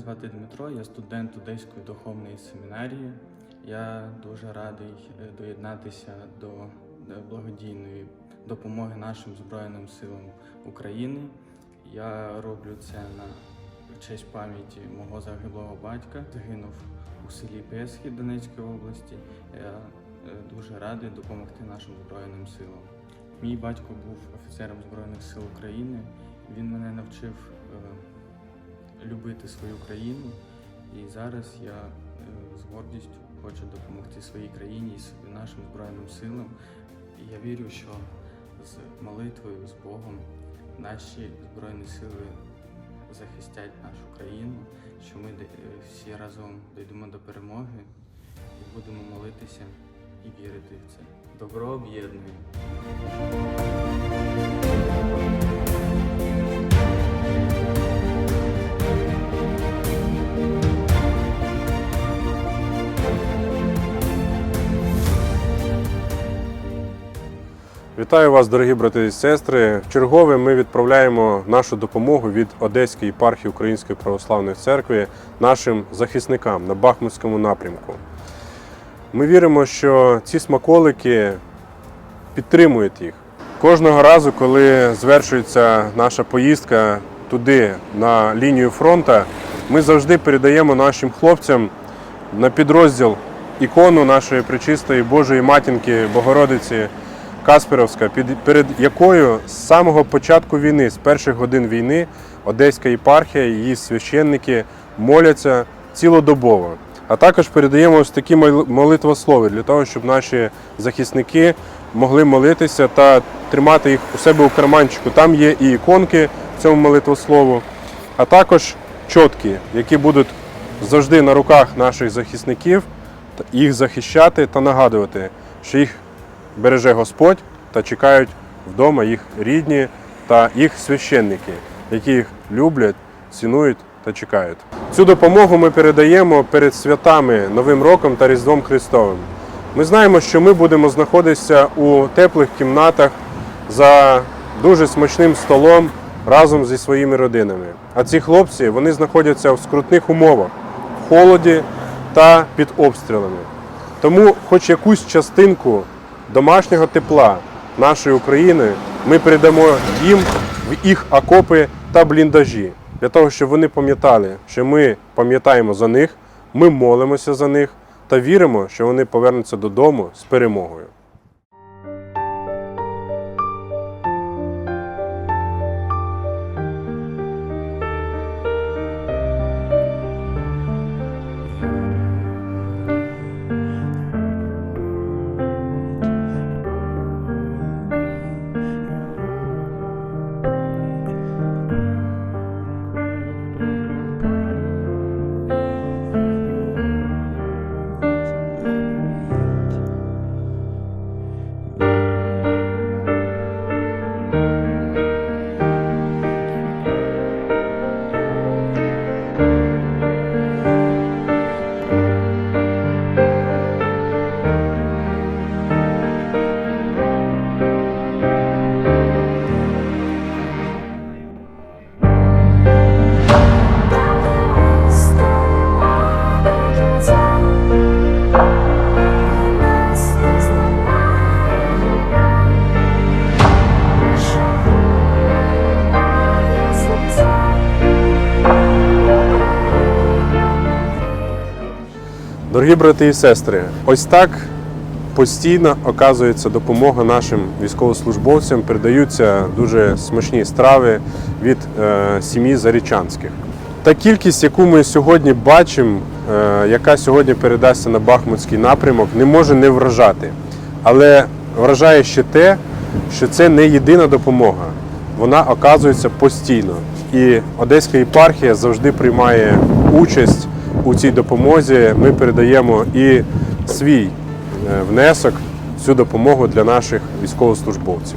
звати Дмитро, я студент Одеської духовної семінарії. Я дуже радий е, доєднатися до е, благодійної допомоги нашим Збройним силам України. Я роблю це на честь пам'яті мого загиблого батька. Загинув у селі Песхі Донецької області. Я е, дуже радий допомогти нашим Збройним силам. Мій батько був офіцером Збройних сил України. Він мене навчив любити свою країну. І зараз я е, з гордістю хочу допомогти своїй країні і нашим Збройним силам. І я вірю, що з молитвою, з Богом наші Збройні сили захистять нашу країну, що ми е, всі разом дійдемо до перемоги і будемо молитися і вірити в це. Добро об'єднує. Вітаю вас, дорогі брати і сестри. Чергове ми відправляємо нашу допомогу від Одеської єпархії Української православної церкви нашим захисникам на Бахмутському напрямку. Ми віримо, що ці смаколики підтримують їх. Кожного разу, коли звершується наша поїздка туди, на лінію фронту, ми завжди передаємо нашим хлопцям на підрозділ ікону нашої пречистої Божої матінки Богородиці Касперовська, перед якою з самого початку війни, з перших годин війни, Одеська єпархія, її священники моляться цілодобово. А також передаємо ось такі мол- молитвослови для того, щоб наші захисники могли молитися та тримати їх у себе у карманчику. Там є і іконки в цьому молитвослову, а також чотки, які будуть завжди на руках наших захисників, їх захищати та нагадувати, що їх береже Господь та чекають вдома їх рідні та їх священники, які їх люблять, цінують та чекають. Цю допомогу ми передаємо перед святами Новим роком та Різдвом Христовим. Ми знаємо, що ми будемо знаходитися у теплих кімнатах за дуже смачним столом разом зі своїми родинами. А ці хлопці вони знаходяться в скрутних умовах, в холоді та під обстрілами. Тому, хоч якусь частинку домашнього тепла нашої України, ми передамо їм в їх окопи та бліндажі, для того, щоб вони пам'ятали, що ми пам'ятаємо за них, ми молимося за них та віримо, що вони повернуться додому з перемогою. Дорогі брати і сестри, ось так постійно оказується допомога нашим військовослужбовцям, передаються дуже смачні страви від е, сім'ї Зарічанських. Та кількість, яку ми сьогодні бачимо, е, яка сьогодні передасться на Бахмутський напрямок, не може не вражати. Але вражає ще те, що це не єдина допомога. Вона оказується постійно. І Одеська єпархія завжди приймає участь у цій допомозі. Ми передаємо і свій е, внесок цю допомогу для наших військовослужбовців.